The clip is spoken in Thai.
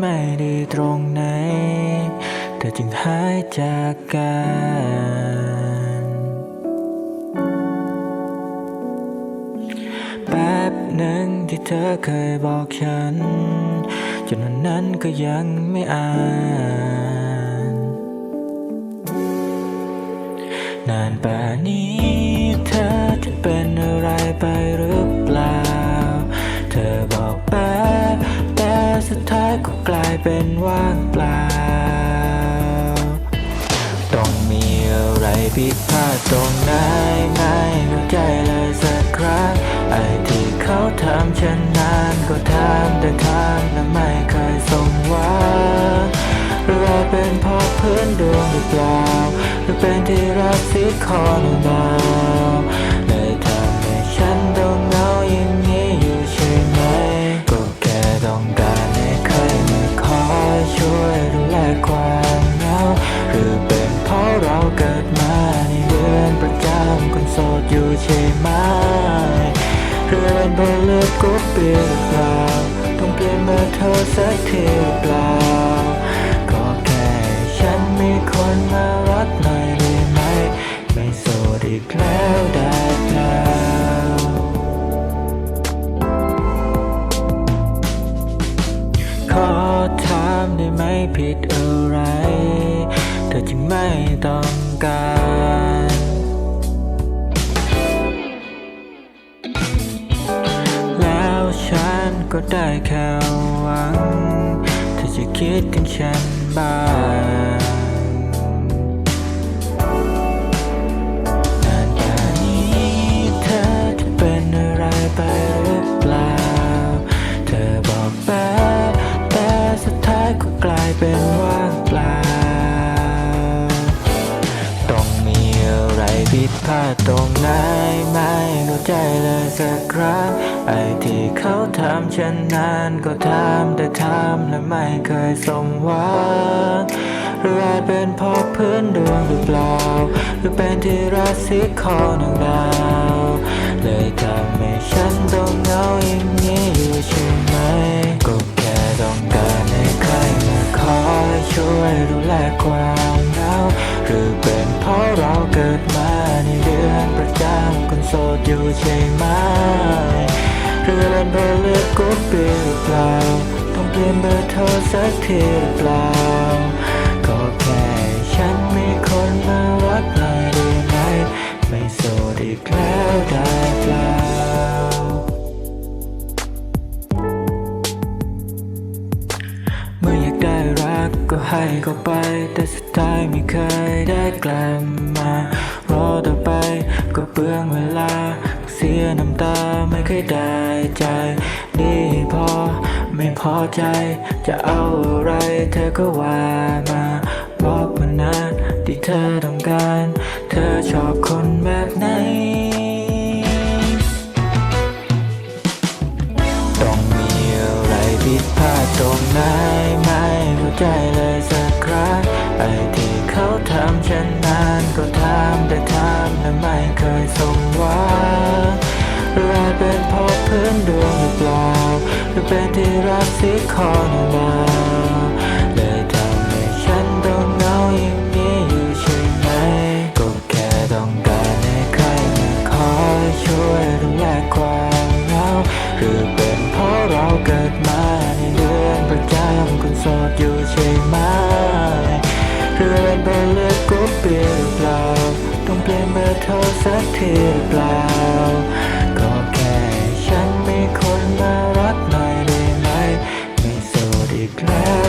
ไม่ดีตรงไหนแต่จึงหายจากกันแป๊บหนึ่งที่เธอเคยบอกฉัน จนวันนั้นก็ยังไม่อ่านนานป่านี้เธอ เป็นว่างเปล่า ต้องมีอะไรผิดพลาดตรงไหนไม่เข้าใจเลยสักครั้งไอ้ที่เขาทำฉันนานก็ทำแต่ทำและไม่เคยสมหวังหรือว่าเป็นเพราะพื้นดวงหรือเปล่า หรือเป็นที่รักสีคอหรือเปล่าเลยทำให้ฉันต้องเหงาอย่างนี้อยู่ใช่ไหม ก็แค่ต้องการ ช่วยดูแลความเหงาหรือเป็นเพราะเราเกิดมาในเดือนประจำคนโสดอยู่ใช่ไหมหรือเป็นเพราะเลือกกุ๊บเปลี่ยนเปล่าต้องเปลี่ยนเธอสักทีหรือเปล่า ผิดอะไร เธอจึงไม่ต้องการแล้วฉันก็ได้แค่หวัง เธอจะคิดถึงฉันบ้าง ลายเป็นว่างเปล่า ต้องมีอะไรผิดพลาดตรงไหนไม่เข้าใจเลยสักครั้งไอ้ที่เขาทำฉันนานก็ทำแต่ทำและไม่เคยสมหวังหรืออาจเป็นเพราะพื้นดวงหรือเปล่า หรือเป็นที่รักสีคอหนึ่งดาวเลยทำให้ฉันต้องเหงาอย่างนี้ สดอยู่ใช่ไหมหรือเป็นเพราะเลือดกรุ๊ปบีหรือเปล่า ต้องเปลี่ยนเบอร์โทรสักทีหรือเปล่า ก็แค่ฉันมีคนมารักหน่อยได้ไหม ไม่โสดอีกแล้วได้เปล่าเมื่ออยากได้รักก็ให้เขาไป แต่สุดท้ายไม่เคยได้กลับมา ก็เปลืองเวลา เสียน้ำตาไม่เคยได้ใจ ดีพอไม่พอใจ จะเอาอะไรเธอก็ว่ามาบอกมานะที่เธอต้องการ เธอชอบคนแบบไหนต้องมีอะไรผิดพลาดตรงไหนไม่เข้าใจเลยสักครั้งไอ้ที่เขาทำฉันานก็ทำแต่ทำและไม่เคยสมหวังหรืออาจเป็นเพราะพื้นดวงหรือเปล่าหรือเป็นที่รักสีคอหนึ่งดาวเลยทำให้ฉันต้องเหงาอย่างนี้อยู่ใช่ไหมก็แค่ต้องการให้ใครมาคอยช่วยดูแลความเหงาหรือเป็นเพราะเราเกิดมาในเดือนประจำคนโสดอยู่ใช่ไหมหรือเป็นเพราะ เปลี่ยนเปล่า ต้องเปลี่ยนเบอร์โทรสักทีหรือเปล่า ก็แค่ฉันมีคนมารักหน่อยได้ไหม ไม่โสดอีกแล้ว